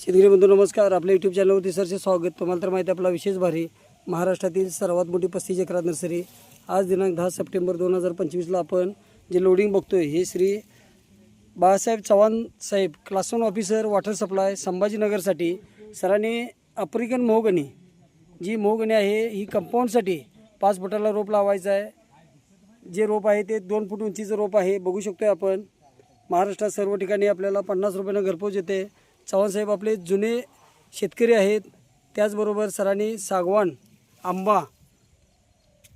शेतकरी बंधू नमस्कार. आपल्या यूट्यूब चॅनलवरती सरचे स्वागत. तुम्हाला तर माहिती आहे आपला विशेष भारी महाराष्ट्रातील सर्वात मोठी पस्तीस एकरात नर्सरी. आज दिनांक दहा सप्टेंबर दोन हजार पंचवीसला आपण जे लोडिंग बघतोय हे Shri Balasaheb Chavan saheb class one officer water supply संभाजीनगरसाठी सरांनी आफ्रिकन मोहगणी जी मोहगणी आहे ही कंपाऊंडसाठी पाच फुटाला रोप लावायचं आहे. जे रोप आहे ते दोन फूट उंचीचं रोप आहे. बघू शकतोय आपण महाराष्ट्रात सर्व ठिकाणी आपल्याला पन्नास रुपयानं घरपोच येते. चव्हाणसाहेब आपले जुने शेतकरी आहेत. त्याचबरोबर सरांनी सागवान आंबा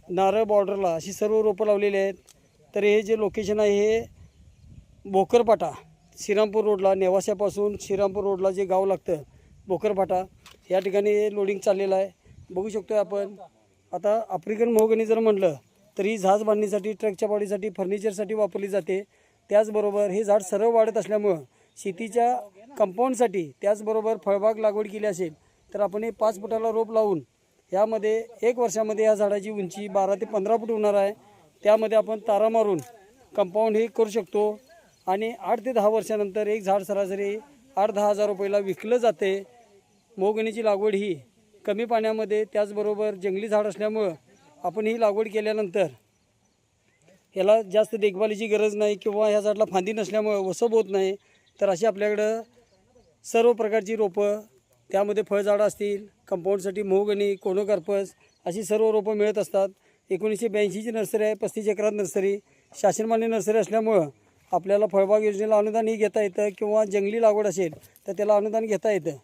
नारळ बॉर्डरला अशी सर्व रोपं लावलेली आहेत. तर हे जे लोकेशन आहे हे भोकरपाटा श्रीरामपूर रोडला नेवाशापासून श्रीरामपूर रोडला जे गाव लागतं भोकरपाटा या ठिकाणी हे लोडिंग चाललेलं आहे. बघू शकतो आपण. आता आफ्रिकन मोहगणी जर म्हटलं तर ही झाज बांधणीसाठी ट्रकच्या बॉडीसाठी फर्निचरसाठी वापरली जाते. त्याचबरोबर हे झाड सरळ वाढत असल्यामुळं शेतीच्या कंपाऊंडसाठी त्याचबरोबर फळबाग लागवड केली असेल तर आपण हे पाच फुटाला रोप लावून यामध्ये एक वर्षामध्ये या झाडाची उंची बारा ते पंधरा फूट होणार आहे. त्यामध्ये आपण तारा मारून कंपाऊंड हे करू शकतो. आणि आठ ते दहा वर्षानंतर एक झाड सरासरी आठ दहा हजार रुपयाला विकलं जाते. मोगणीची लागवड ही कमी पाण्यामध्ये त्याचबरोबर जंगली झाड असल्यामुळं आपण ही लागवड केल्यानंतर ह्याला जास्त देखभालीची गरज नाही किंवा ह्या झाडाला फांदी नसल्यामुळं वसब होत नाही. तर अशी आपल्याकडं सर्व प्रकारची रोपं त्यामध्ये फळझाडं असतील कंपाऊंडसाठी मोहगणी कोनोकर्पस अशी सर्व रोपं मिळत असतात. एकोणीसशे ब्याऐंशीची नर्सरी आहे पस्तीस एकरात नर्सरी. शासनमान्य नर्सरी असल्यामुळं आपल्याला फळबाग योजनेला अनुदानही घेता येतं किंवा जंगली लागवड असेल तर त्याला अनुदान घेता येतं.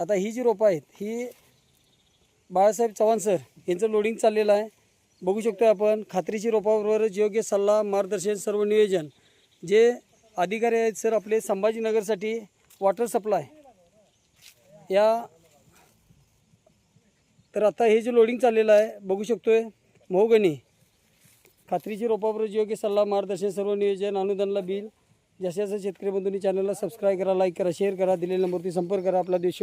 आता ही जी रोपं आहेत ही बाळासाहेब चव्हाण सर यांचं लोडिंग चाललेलं आहे. बघू शकतो आपण खात्रीची रोपाबरोबरच योग्य सल्ला मार्गदर्शन सर्व नियोजन. जे अधिकारी आहेत सर आपले संभाजीनगरसाठी वॉटर सप्लाय या तर आता हे जे लोडिंग चाललेलं आहे बघू शकतो आहे मोहगणी खात्रीची रोपाबरोबर योग्य सल्ला मार्गदर्शन सर्व नियोजन अनुदानला बिल. जसे जसं शेतकरी बंधूंनी चॅनलला सबस्क्राईब करा लाईक करा शेअर करा दिलेल्या नंबरवरती संपर्क करा. आपला देश